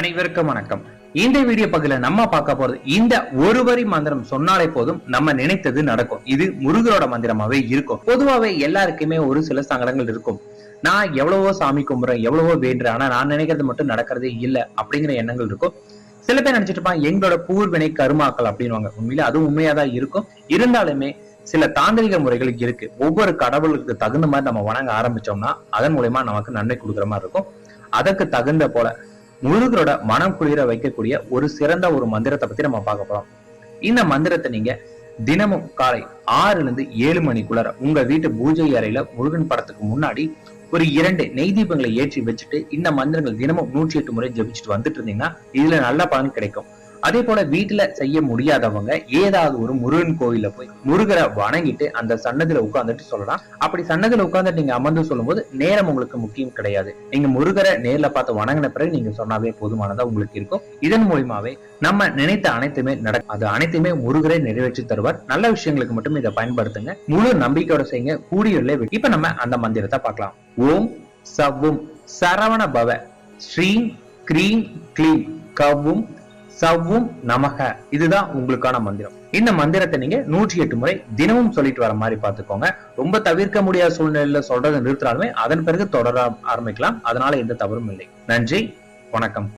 அனைவருக்கும் வணக்கம். இந்த வீடியோ பகுதியில நம்ம பார்க்க போறது இந்த ஒரு வரி மந்திரம் சொன்னாலே போதும் நம்ம நினைத்தது நடக்கும். இது முருகரோட மந்திரமாவே இருக்கும். பொதுவாவே எல்லாருக்குமே ஒரு சில சங்கடங்கள் இருக்கும். நான் எவ்வளவோ சாமி கும்புறேன் எவ்வளவோ வேண்டுறேன் ஆனா நான் நினைக்கிறது மட்டும் நடக்கிறதே இல்லை அப்படிங்கிற எண்ணங்கள் இருக்கும். சில பேர் நினைச்சிட்டு இருப்பாங்க எங்களோட பூர்வினை கருமாக்கள் அப்படின்னுவாங்க. உண்மையில அது உண்மையாதான் இருக்கும். இருந்தாலுமே சில தாந்திரிக முறைகள் இருக்கு. ஒவ்வொரு கடவுளுக்கு தகுந்த மாதிரி நம்ம வணங்க ஆரம்பிச்சோம்னா அதன் மூலயமா நமக்கு நன்மை கொடுக்குற மாதிரி இருக்கும். அதற்கு தகுந்த போல முழுகரோட மனம் குளிர வைக்கக்கூடிய ஒரு சிறந்த ஒரு மந்திரத்தை பத்தி நம்ம பார்க்க போறோம். இந்த மந்திரத்தை நீங்க தினமும் காலை ஆறுல இருந்து ஏழு மணிக்குள்ளார உங்க வீட்டு பூஜை அறையில முருகன் படத்துக்கு முன்னாடி ஒரு இரண்டு நெய் தீபங்களை ஏற்றி வச்சுட்டு இந்த மந்திரங்கள் தினமும் நூற்றி எட்டு முறை ஜெபிச்சுட்டு வந்துட்டு இருந்தீங்கன்னா இதுல நல்ல பலன் கிடைக்கும். அதே போல வீட்டுல செய்ய முடியாதவங்க ஏதாவது ஒரு முருகன் கோயில போய் முருகரை வணங்கிட்டு அந்த சன்னதியில உட்கார்ந்துட்டு சொல்லலாம். அப்படி சன்னதியில உட்கார்ந்துட்டு நீங்க அமர்ந்து சொல்லும்போது நேரம் உங்களுக்கு முக்கியம் கிடையாது. நீங்க முருகரை நேர்ல பார்த்து வணங்கின பிறகு நீங்க சொன்னாவே போதுமானதா உங்களுக்கு இருக்கும். இதன் மூலியமாவே நம்ம நினைத்த அனைத்துமே நடக்கும். அது அனைத்துமே முருகரை நிறைவேற்றி தருவார். நல்ல விஷயங்களுக்கு மட்டும் இதை பயன்படுத்துங்க. முழு நம்பிக்கையோட செய்யுங்க. கூடியுள்ள இப்ப நம்ம அந்த மந்திரத்தை பார்க்கலாம். ஓம் சவ்வும் சரவண பவ. ஸ்ரீம் க்ரீம் கிளீம். கவ்வும் சவ்வும் நமக. இதுதான் உங்களுக்கான மந்திரம். இந்த மந்திரத்தை நீங்க நூற்றி எட்டு முறை தினமும் சொல்லிட்டு வர மாதிரி பாத்துக்கோங்க ரொம்ப தவிர்க்க முடியாத சூழ்நிலையில சொல்றதை நிறுத்தினாலுமே அதன் பிறகு தொடர ஆரம்பிக்கலாம். அதனால எந்த தவறும் இல்லை. நன்றி. வணக்கம்.